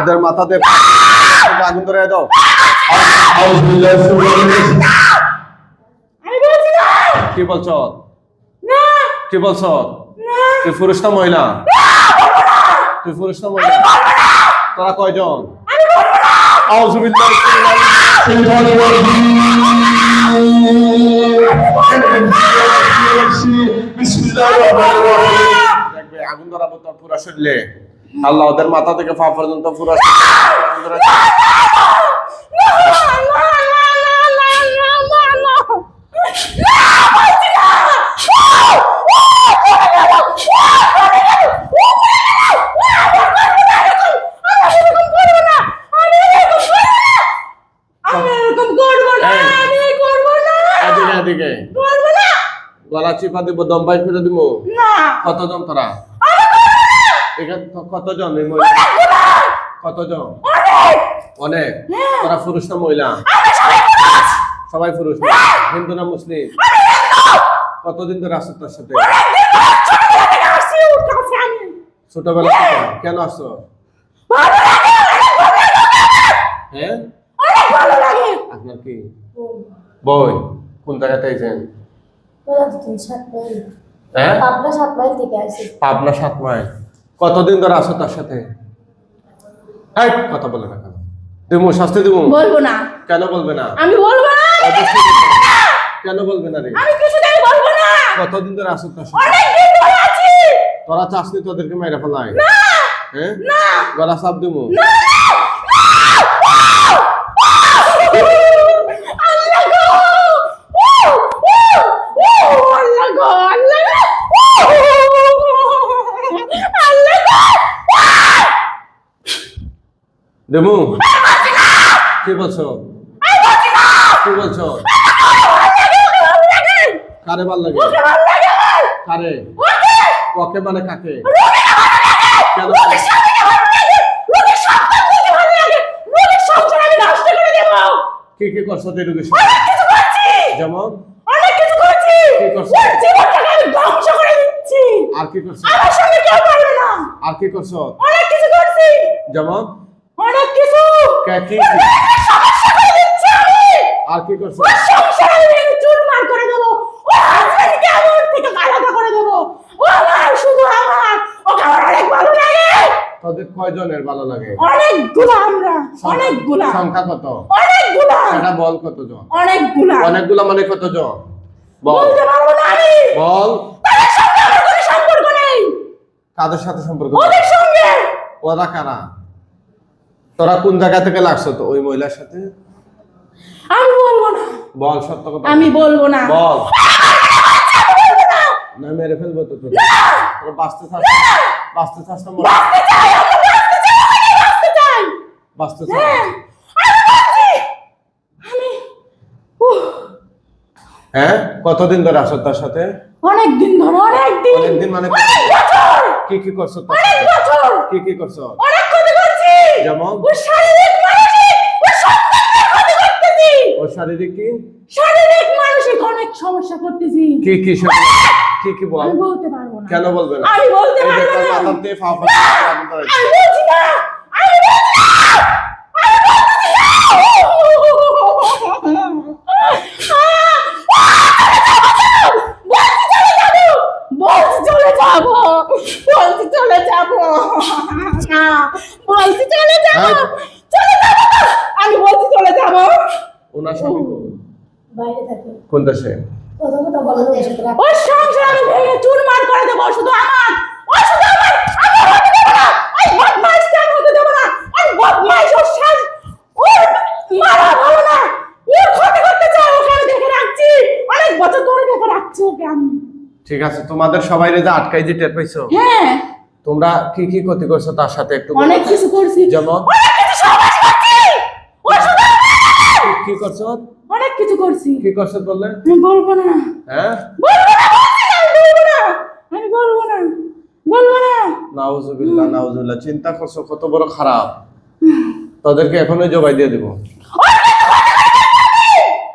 ওদের মাথাতে আগুন ধরে দাও। কি বলছো? কি বলছো? তুই পুরুষ না মহিলা? তুই পুরুষ না মহিলা? তোরা কয়জন? আগুন ধরাবো তোর পুরা শরীরে। আল্লাহ ওদের মাথা থেকে পা পর্যন্ত পুরা গলা চিপা দিব দম পাই ফেলে দিব কতজন তোরা? কতজন এই মহিলা? কতজন? অনেক! তোরা পুরুষ না মহিলা? সবাই পুরুষ! হিন্দু না মুসলিম? কতদিন ধরে আসছো তোর সাথে? ছোটবেলা থেকে কেন আসছো? হ্যাঁ? আপনার কি? বই। কোন জায়গাতে আইছেন? হ্যাঁ? পাবনা সাত মাইল থেকে আসি পাবনা সাত মাইল। কতদিন ধরে আছো তার সাথে? হ্যাঁ কথা বলে না কেন? দিমু শাস্তি দেবো বলব না। কেন বলবে না? আমি বলব না না। কেন বলবে না রে? আমি কিছুতেই বলব না। কতদিন ধরে আছো তার সাথে? অনেক দিন ধরে আছি। তোরা চাষনি তোদেরকে মেরে ফেলাই না। হ্যাঁ? না। গলা সাপ দেবো আল্লাহ গো ও ও ও আল্লাহ গো আল্লাহ গো আল্লাহ গো দিমু কি বলছো? কি বলছো? কারে ভালো লাগে? কারে? ওকে মানে কাকে? কেন? কি কি করছ সাথে? যেমন? অনেক কিছু করছি! কি করছ? জীবনটাকে আমি ধ্বংস করে দিচ্ছি! আর কি করছ? আমার সঙ্গে কেউ পারবে না! আর কি করছ? অনেক কিছু করছি! যেমন? কে- কি ওর মেয়েকে সমস্যা করে দিচ্ছি আমি! আর কি করছ? ওর সংসার আমি ভেঙে চুরমার করে দেবো। ও হাজবেন্ডকে আমার থেকে আলাদা করে দেবো। ও আমার শুধু আমার। ওকে আমার অনেক ভালো লাগে। তোদের কয়জনের ভালো লাগে? অনেকগুলো আমরা। অনেকগুলা সংখ্যা কত? অনেকগুলা সেটা বল কতজন? অনেকগুলা অনেকগুলো মানে কতজন? বল। বলতে পারব না আমি। বল। তাদের সঙ্গে আমার কোনো সম্পর্ক নেই। কাদের সাথে সম্পর্ক? ওদের সঙ্গে। ওরা কারা? তোরা কোন জায়গা থেকে লাগছো? তো ওই মহিলার সাথে? আমি বলব না। বল সত্য কথা। আমি বলব না। বল। না। মেরে ফেলব তো তোকে। তোরা বাঁচতে চাস? বাঁচতে চাস না? বাঁচতে চাই বাঁচতে চাই বাঁচতে চাই। হ্যাঁ আমি হ্যাঁ? কতদিন ধরে আসো তার সাথে? অনেক দিন ধরে অনেক দিন অনেকদিন মানে অনেক বছর। কি কি করছ তার অনেক বছর। কি কি করছ? অনেক ক্ষতি করছি যেমন? ওর শারীরিক মানসিক ওর সম্পর্কের ক্ষতি করতেছি। ওর শারীরিক কি? শারীরিক মানসিক অনেক সমস্যা করতেছি। কি কি? কি কি বল? আমি বলতে পারব না। কেন বলবে না? আমি বলতে পারব না। মাথার দিয়ে ফা ফা করে আগুন ধরাইছে। আমি বলছি না! আমি বলছি না! বলছি না! বলছি চলে যাব! বলছি চলে যাব! না। বলছি চলে যাব। চলে যাব আমি বলছি চলে যাব। ওনার স্বামী বাইরে থাকে। কোন দেশে। ওর সংসার আমি ভেঙে চুরমার করে দেবো শুধু আমার। ও শুধু আমার। আমি হতে দেবো না। ওই বদমাইশকে আমি হতে দেবো না? ওই বদমাইশ ওর সাজ ওর মারা ভালো না। ওর ক্ষতি করতে চায় ওকে আমি দেখে রাখছি। অনেক বছর ধরে দেখে রাখছি ওকে আমি। ঠিক আছে তোমাদের সবাই যে আটকাই যে টের পাইছো। হ্যাঁ। তোমরা কি কি ক্ষতি করছ তার সাথে একটু অনেক কিছু করছি। যেমন? অনেক কিছু সমাজ করছি। ও শুধু আমার। কি- করছ? অনেক কিছু করছি। কি করছ বললে? আমি বলব না। হ্যাঁ? বলব না বলব না। আমি বলব না। বলব না। নাউজুবিল্লাহ নাউজুবিল্লাহ চিন্তা করছ কত বড় খারাপ। তাদেরকে এখনই জবাই দিয়ে দিব।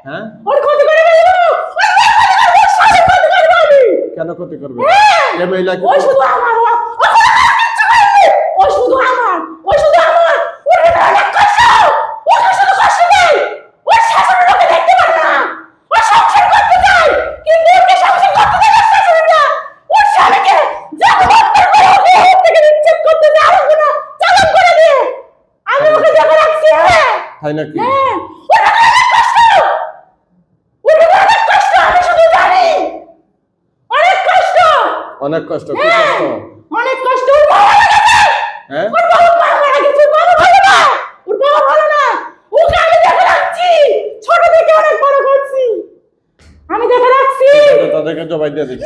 হ্যাঁ? ওর ক্ষতি করে। কেন ক্ষতি করবে। এ মহিলা কি ও শুধু আমার ও ও কোনো আমার কিচ্ছু করেনি। ও শুধু আমার ও শুধু আমার তাই নাকি হ্যাঁ। অনেক কষ্ট! অনেক কষ্ট আমি শুধু জানি। অনেক কষ্ট। কি হ্যাঁ, কষ্ট? অনেক কষ্ট ওর বাবা হ্যাঁ? ওর বাবা মারা গেছে ওর বাবা ভালো না। ওর বাবা ভালো না। ওকে আমি দেখে রাখছি। ছোট থেকে অনেক বড় করছি। আমি দেখে রাখছি। তো তাদেরকে জবাই দিয়ে দিচ্ছি।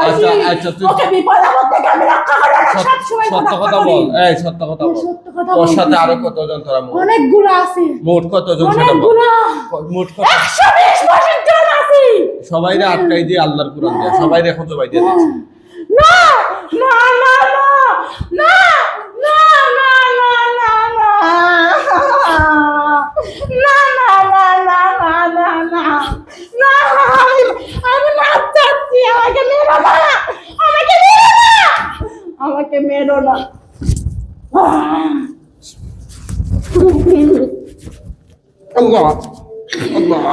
হ্যাঁ ওকে আচ্ছা, আচ্ছা, বিপদ আপদ থেকে আমি রক্ষা করে না সবসময় সত্য কথা বল এই সত্য কথা বল ওর সাথে আরও কতজন তোরা অনেকগুলো আছে মোট কতজন সেটা বল মোট কত একশো বিশ বছর জন আছে সবাই রে আটকাই দিয়ে আল্লাহর কুরআন দিয়ে সবাই রে এখন জবাই দিয়ে না না না না না না না না না না না না না না না না না। না আমি আমি মাপ চাচ্ছি আমাকে মেরো না। আমাকে মেরো না। আমাকে মেরো না। আল্লাহ আল্লাহ।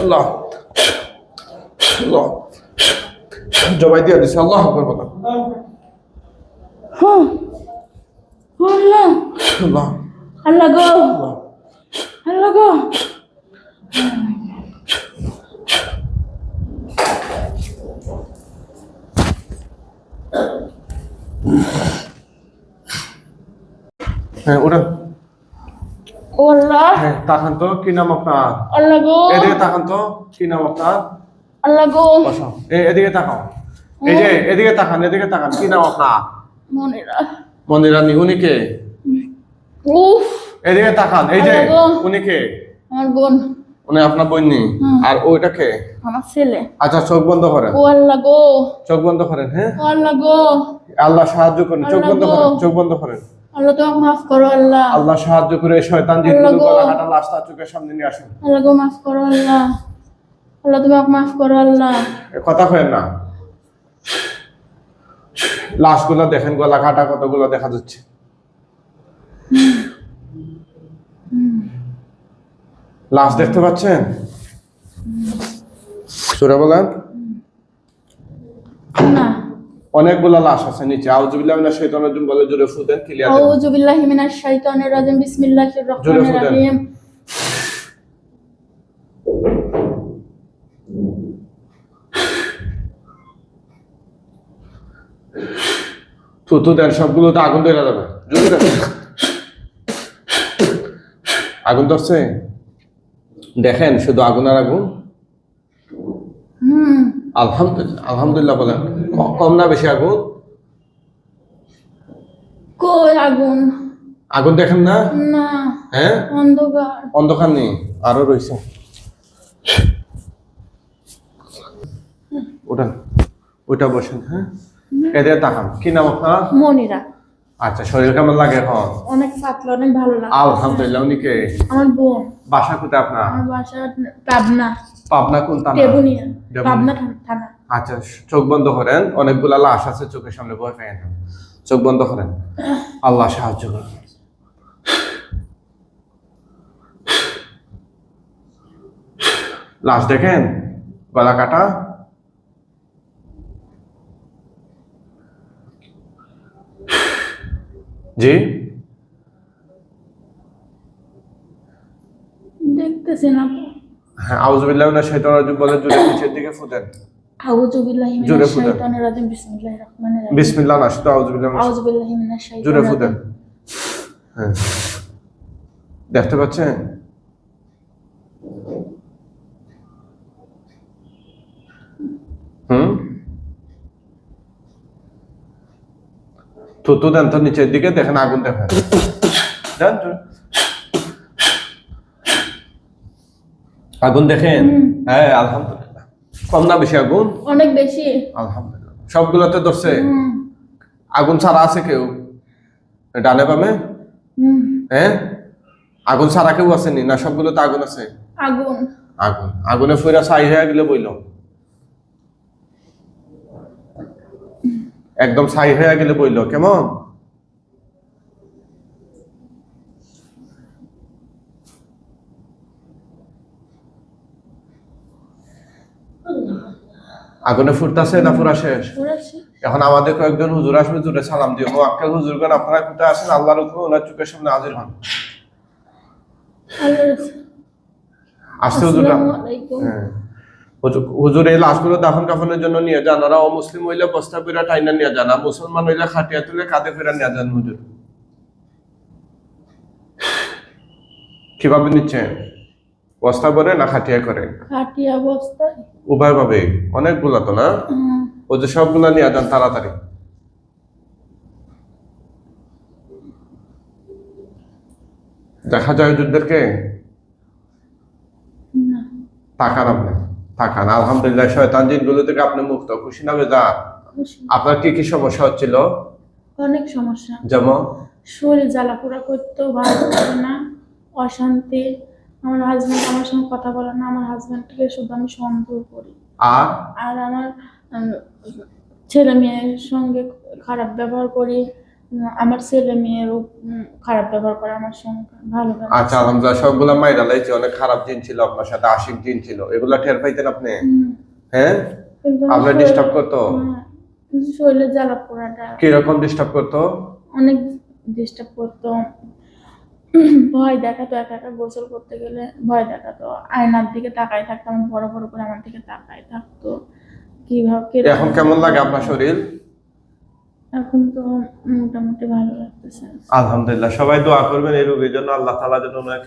আল্লাহ আল্লাহ। জবাই দিয়ে দিছে আল্লাহ আকবার বলো। আল্লাহ আল্লাহ আল্লাহ গো আল্লাহ গো। হ্যাঁ ওটা আল্লাহ। হ্যাঁ তাকান তো কি নাম আপনার? আল্লাহ গো। এদিকে তাকান তো কি নাম আপনার? আল্লাহ গো। বসাও এদিকে তাকাও। এই যে এদিকে তাকান এদিকে তাকান কি নাম আপনার? মনিরা। মন্দিরানি উনি কে? উফ। এদিকে তাকান এই যে উনি কে? আমার বোন। উনি আপনার বইনি। আর ওইটা কে? আমার ছেলে। আচ্ছা চোখ বন্ধ করেন। ও আল্লাহ গো। চোখ বন্ধ করেন হ্যাঁ? ও আল্লাহ গো। আল্লাহ সাহায্য করেন চোখ বন্ধ। করেন চোখ বন্ধ করেন। আল্লাহ তোমাকে মাফ করো আল্লাহ। আল্লাহ সাহায্য করে শয়তান যে গো। গলা কাটা লাশ তার চোখের সামনে নিয়ে আসেন আল্লাহ গো মাফ করো আল্লাহ। আল্লাহ তোমাকে মাফ করো আল্লাহ। কথা কয়েন না। লাশগুলো দেখেন গলা কাটা কতগুলো দেখা যাচ্ছে। লাশ দেখতে পাচ্ছেন? সুরে বলেন। অনেকগুলো লাশ আছে নিচে। আউজুবিল্লাহ মিনাশ শাইতানির রাজিম বলে জোরে ফুদেন ক্লিয়ার দেন। মিনাশ শাইতানির রাজিম বিসমিল্লাহির রহমানির রহিম। থুতু দেন সবগুলো তো আগুন ধরে যাবে। আগুন ধরছে? দেখেন শুধু আগুন আর আগুন। হুম। আলহামদুলিল্লাহ আলহামদুলিল্লাহ বলেন। কম না বেশি আগুন? কই আগুন? আগুন দেখেন না? না। হ্যাঁ? অন্ধকার। অন্ধকার নেই আরও রয়েছে। ওটা ওটা বসেন হ্যাঁ? এদের তাকান। কি নাম আপনার? মনিরা। আচ্ছা শরীর কেমন লাগে এখন? অনেক পাতলা অনেক ভালো লাগে। আলহামদুলিল্লাহ উনি কে? আমার বোন। বাসা কোথায় আপনার? আমার বাসা পাবনা। পাবনা কোন থানা? দেবুনিয়া। পাবনা থানা- আচ্ছা চোখ বন্ধ করেন। অনেকগুলা লাশ আছে চোখের সামনে ভয় পাই না। চোখ বন্ধ করেন। আল্লাহ সাহায্য করেন। লাশ দেখেন? গলা কাটা? জি? দেখতেছেন আপু। হ্যাঁ মিনাশ শাইতানির রাজিম বলে জোরে নিচের দিকে ফুটেন আউযুবিল্লাহি মিনাশ শাইতানির রাজিম বিসমিল্লাহির রহমানির রহিম। বিসমিল্লাহ না শুধু আউযুবিল্লাহ মিনাশ আউযুবিল্লাহি মিনাশ শাইতানির জোরে হ্যাঁ। দেখতে পাচ্ছেন? থুতু দেন তো নিচের দিকে দেখেন আগুন দেখেন। যান আগুন দেখেন? হ্যাঁ আলহামদুলিল্লাহ। কম না বেশি আগুন? অনেক বেশি। আলহামদুলিল্লাহ। সবগুলোতে ধরছে? আগুন ছাড়া আছে কেউ? ডানে বামে? হ্যাঁ? আগুন ছাড়া কেউ আসেনি না সবগুলোতে আগুন আছে? আগুন। আগুন। আগুনে ফুরা ছাই হয়ে গেলে বইল। একদম ছাই হয়ে গেলে বইল কেমন? আগুনে ফুটতাছে না ফুরা শেষ? এখন আমাদের কয়েকজন হুজুর আসবে হুজুরে সালাম দিয়ে আক্কেল হুজুরগণ আপনারা কোথায় আসেন আল্লাহর হুকুমে ওনার চোখের সামনে হাজির হন। আসতে হুজুররা আসসালামু আলাইকুম। হ্যাঁ। হুজুর- এই লাশগুলো দাফন কাফনের জন্য নিয়ে যান। ওরা অমুসলিম হইলে বস্তা ফেরা টাইনা নিয়ে যান। আর মুসলমান হইলে খাটিয়া তুলে কাঁধে ফেরা নিয়ে যান হুজুর। কীভাবে নিচ্ছেন বস্তা করে না খাটিয়া করে? খাটিয়া অবস্থায় উভয় ভাবে অনেকগুলা তো না? ও যে সবগুলা নিয়ে যান তাড়াতাড়ি। দেখা যায় হুজুরদেরকে? তাকান আপনি তাকান আলহামদুলিল্লাহ শয়তান জিনগুলো থেকে আপনি মুক্ত খুশি না বেজা? আপনার কি কি সমস্যা হচ্ছিল? অনেক সমস্যা। যেমন? শরীর জ্বালাপোড়া করতেও ভালো লাগে না অশান্তি। আমার হাজব্যান্ড আমার সঙ্গে কথা বলে না আমার হাজব্যান্ডকে শুধু আমি সন্দেহ করি। আর? আর আমার ছেলে মেয়ের সঙ্গে খারাপ ব্যবহার করি আমার ছেলে মেয়েরও খারাপ ব্যবহার করে আমার সঙ্গে ভালো আচ্ছা আলহামদুলিল্লাহ সবগুলা মাইরা লাইছে অনেক খারাপ জিন ছিল আপনার সাথে আশিক জিন ছিল। এগুলা টের পাইতেন আপনি? হ্যাঁ? আপনার ডিস্টার্ব করতো? হ্যাঁ, কিন্তু শরীরের জ্বালাপোড়াটা কীরকম ডিস্টার্ব করতো? অনেক ডিস্টার্ব করতো। ভয় দেখাতো একা একা গোসল করতে গেলে ভয় দেখাতো। আয়নার দিকে তাকাই থাকতাম বড় বড় করে আমার দিকে তাকাই থাকতো। কীভাবে এখন কেমন লাগে আপনার শরীর? এখন তো মোটামুটি ভালো লাগতেছে। আলহামদুলিল্লাহ, সবাই দোয়া করবেন এই রোগীর জন্য, আল্লাহ তালা যেন ওনাকে